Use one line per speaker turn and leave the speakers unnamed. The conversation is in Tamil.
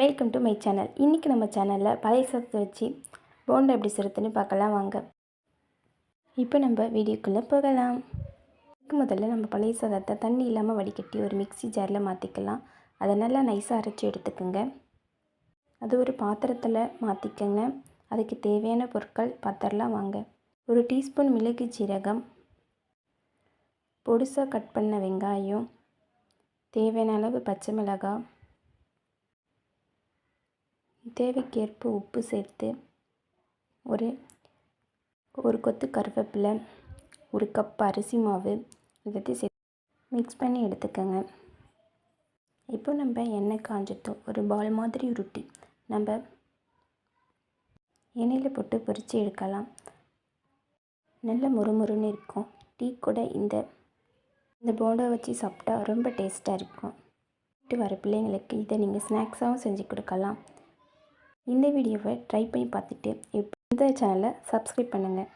வெல்கம் டு மை சேனல் இன்றைக்கி நம்ம சேனலில் பழைய சாதத்தை வச்சு போண்டா எப்படி சிறுத்துன்னு பார்க்கலாம் வாங்க. இப்போ நம்ம வீடியோக்குள்ளே போகலாம். இதுக்கு முதல்ல நம்ம பழைய சாதத்தை தண்ணி இல்லாமல் வடிகட்டி ஒரு மிக்ஸி ஜாரில் மாற்றிக்கலாம் அதை நல்லா நைஸாக அரைச்சி எடுத்துக்கோங்க. அது ஒரு பாத்திரத்தில் மாற்றிக்கோங்க அதுக்கு தேவையான பொருட்கள் பார்த்துடலாம் வாங்க. ஒரு டீஸ்பூன் மிளகு ஜீரகம். பொடிசாக கட் பண்ண வெங்காயம். தேவையான அளவு பச்சை மிளகாய். தேவைக்கேற்ப உப்பு சேர்த்து ஒரு ஒரு கொத்து கருவேப்பிலை ஒரு கப் அரிசி மாவு எல்லாத்தையும் சேர்த்து மிக்ஸ் பண்ணி எடுத்துக்கோங்க. இப்போ நம்ம எண்ணெய் காஞ்சதும் ஒரு பால் மாதிரி உருட்டி நம்ம எண்ணெயில் போட்டு பொரித்து எடுக்கலாம். நல்ல முறுமுறுன்னு இருக்கும். டீ கூட இந்த இந்த போண்டா வச்சு சாப்பிட்டா ரொம்ப டேஸ்ட்டாக இருக்கும். வீட்டு வர பிள்ளைங்களுக்கு இதை நீங்கள் ஸ்நாக்ஸாகவும் செஞ்சு கொடுக்கலாம். இந்த வீடியோவை ட்ரை பண்ணி பார்த்துட்டு இந்த சேனலை சப்ஸ்கிரைப் பண்ணுங்கள்